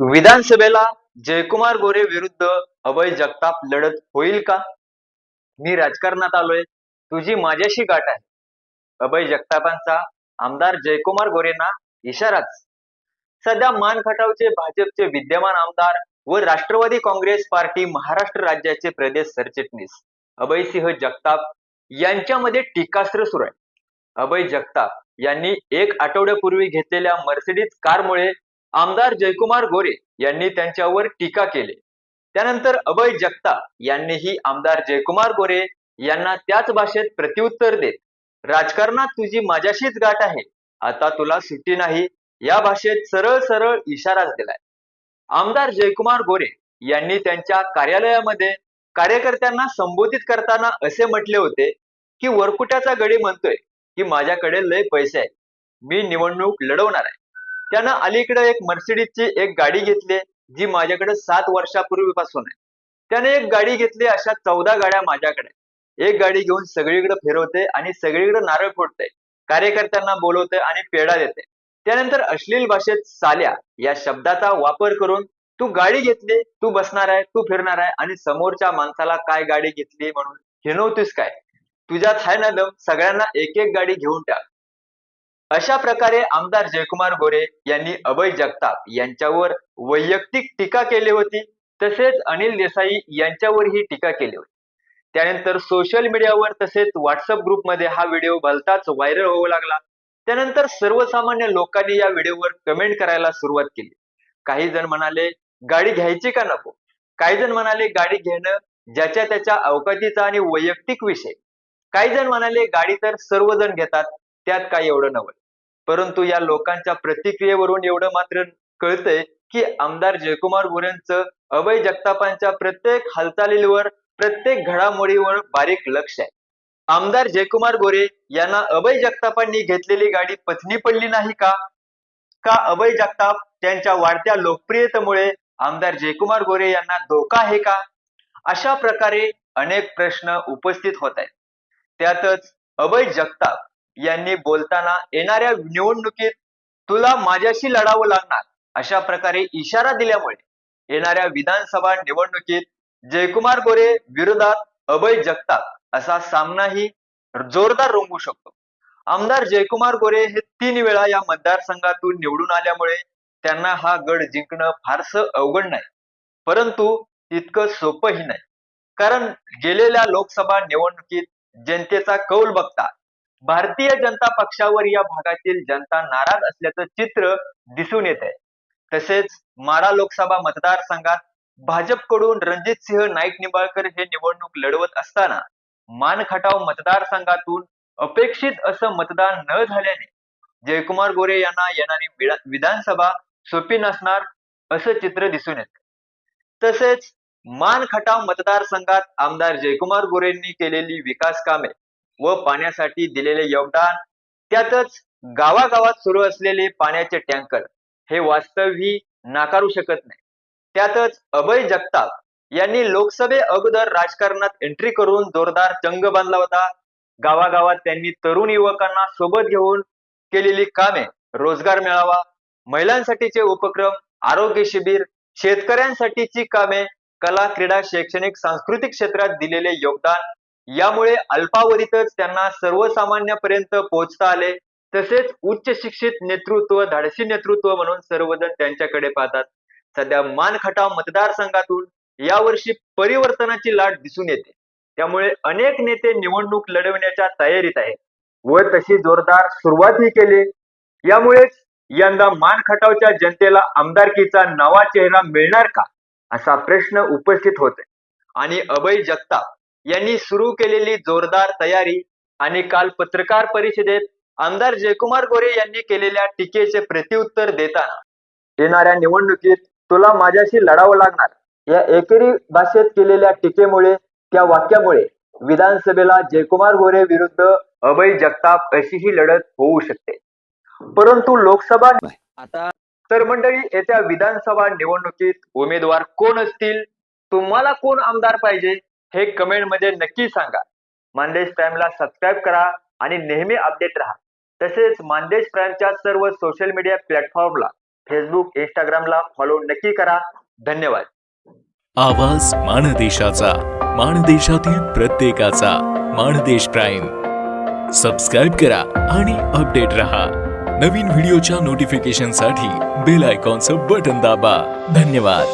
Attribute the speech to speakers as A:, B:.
A: विधानसभेला जयकुमार गोरे विरुद्ध अभय जगताप लढत होईल का? मी राजकारणात आलोय. तुझी माझ्याशी गाठ आहे. अभय जगतापांचा आमदार जयकुमार गोरेंना इशाराच. सध्या मान खटावचे भाजपचे विद्यमान आमदार व राष्ट्रवादी काँग्रेस पार्टी महाराष्ट्र राज्याचे प्रदेश सरचिटणीस अभयसिंह जगताप यांच्यामध्ये टीकास्त्र सुरू आहे. अभय जगताप यांनी एक आठवड्यापूर्वी घेतलेल्या मर्सिडीज कारमुळे आमदार जयकुमार गोरे यांनी त्यांच्यावर टीका केली. त्यानंतर अभय जगताप यांनीही आमदार जयकुमार गोरे यांना त्याच भाषेत प्रत्युत्तर देत राजकारणात तुझी माझ्याशीच गाठ आहे आता तुला सुट्टी नाही या भाषेत सरळ सरळ इशाराच दिलाय. आमदार जयकुमार गोरे यांनी त्यांच्या कार्यालयामध्ये कार्यकर्त्यांना संबोधित करताना असे म्हटले होते की वरकुट्याचा गडी म्हणतोय की माझ्याकडे लय पैसे आहेत. मी निवडणूक लढवणार आहे. त्यानं अलीकडे एक मर्सिडीजची एक गाडी घेतली जी माझ्याकडे सात वर्षापूर्वीपासून आहे. त्याने एक गाडी घेतली अशा चौदा गाड्या माझ्याकडे. एक गाडी घेऊन सगळीकडे फिरवते आणि सगळीकडे नारळ फोडते कार्यकर्त्यांना बोलवते आणि पेढा देते. त्यानंतर अश्लील भाषेत साल्या या शब्दाचा वापर करून तू गाडी घेतली तू बसणार आहे तू फिरणार आहे आणि समोरच्या माणसाला काय गाडी घेतली म्हणून हिनवतीस काय? तुझ्यात आहे ना दम? सगळ्यांना एक एक गाडी घेऊन टाक. अशा प्रकारे आमदार जयकुमार गोरे यांनी अभय जगताप यांच्यावर वैयक्तिक टीका केली होती. तसेच अनिल देसाई यांच्यावरही टीका केली होती. त्यानंतर सोशल मीडियावर तसेच व्हॉट्सअप ग्रुपमध्ये हा व्हिडिओ भलताच व्हायरल होऊ लागला. त्यानंतर सर्वसामान्य लोकांनी या व्हिडिओवर कमेंट करायला सुरुवात केली. काही जण म्हणाले गाडी घ्यायची का नको? काही जण म्हणाले गाडी घेणं ज्याच्या त्याच्या अवकाशीचा आणि वैयक्तिक विषय. काही जण म्हणाले गाडी तर सर्वजण घेतात त्यात काही एवढं नवल परंतु या लोकांच्या प्रतिक्रियेवरून एवढं मात्र कळतंय की आमदार जयकुमार गोरेंचं अभय जगतापांच्या प्रत्येक हालचालीवर प्रत्येक घडामोडीवर बारीक लक्ष आहे. आमदार जयकुमार गोरे यांना अभय जगतापांनी घेतलेली गाडी पत्नी पडली नाही का? का अभय जगताप त्यांच्या वाढत्या लोकप्रियतेमुळे आमदार जयकुमार गोरे यांना धोका आहे का? अशा प्रकारे अनेक प्रश्न उपस्थित होत आहेत. त्यातच अभय जगताप यांनी बोलताना येणाऱ्या निवडणुकीत तुला माझ्याशी लढावं लागणार. अशा प्रकारे इशारा दिल्यामुळे येणाऱ्या विधानसभा निवडणुकीत जयकुमार गोरे विरोधात अभय जगताप असा सामनाही जोरदार रंगू शकतो. आमदार जयकुमार गोरे हे तीन वेळा या मतदारसंघातून निवडून आल्यामुळे त्यांना हा गड जिंकणं फारसं अवघड नाही. परंतु इतकं सोपंही नाही. कारण गेलेल्या लोकसभा निवडणुकीत जनतेचा कौल बघता भारतीय जनता पक्षावर या भागातील जनता नाराज असल्याचं चित्र दिसून येत आहे. तसेच माडा लोकसभा मतदारसंघात भाजपकडून रणजित सिंह नाईक निंबाळकर हे निवडणूक लढवत असताना मान खटाव मतदारसंघातून अपेक्षित असं मतदान न झाल्याने जयकुमार गोरे यांना येणारी विधानसभा सोपी नसणार असं चित्र दिसून येत तसेच मान खटाव मतदारसंघात आमदार जयकुमार गोरेंनी केलेली विकास कामे व पाण्यासाठी दिलेले योगदान त्यातच गावागावात सुरू असलेले पाण्याचे टँकर हे वास्तवही नाकारू शकत नाही. त्यातच अभय जगताप यांनी लोकसभे अगोदर राजकारणात एंट्री करून जोरदार जंग बांधला होता. गावागावात त्यांनी तरुण युवकांना सोबत घेऊन केलेली कामे रोजगार मिळावा महिलांसाठीचे उपक्रम आरोग्य शिबिर शेतकऱ्यांसाठीची कामे कला क्रीडा शैक्षणिक सांस्कृतिक क्षेत्रात दिलेले योगदान यामुळे अल्पावधीतच त्यांना सर्वसामान्यापर्यंत पोहोचता आले. तसेच उच्च शिक्षित नेतृत्व धाडसी नेतृत्व म्हणून सर्वजण त्यांच्याकडे पाहतात. सध्या मानखटाव मतदारसंघातून यावर्षी परिवर्तनाची लाट दिसून येते. त्यामुळे अनेक नेते निवडणूक लढवण्याच्या तयारीत आहेत व तशी जोरदार सुरुवातही केली. यामुळेच यंदा मान खटावच्या जनतेला आमदारकीचा नवा चेहरा मिळणार का? असा प्रश्न उपस्थित होते आणि अभय जगताप यांनी सुरू केलेली जोरदार तयारी आणि काल पत्रकार परिषदेत आमदार जयकुमार गोरे यांनी केलेल्या टीकेचे प्रत्युत्तर देताना येणाऱ्या निवडणुकीत तुला माझ्याशी लढावं लागणार. या एकेरी भाषेत केलेल्या टीकेमुळे त्या वाक्यामुळे विधानसभेला जयकुमार गोरे विरुद्ध अभय जगताप अशीही लढत होऊ शकते. परंतु लोकसभा आता तर मंडळी येत्या विधानसभा निवडणुकीत उमेदवार कोण असतील? तुम्हाला कोण आमदार पाहिजे? हे कमेंटमध्ये नक्की सांगा. मानदेश प्राईमला सबस्क्राईब करा आणि नेहमी अपडेट राहा. तसेच मानदेश प्राईमच्या सर्व सोशल मीडिया प्लॅटफॉर्मला फेसबुक इंस्टाग्रामला फॉलो नक्की करा. धन्यवाद.
B: आवाज मानदेशाचा मानदेशातील प्रत्येकाचा मानदेश प्राईम सबस्क्राईब करा आणि अपडेट रहा. नवीन व्हिडिओच्या नोटिफिकेशनसाठी बेल आयकॉनचं बटन दाबा. धन्यवाद.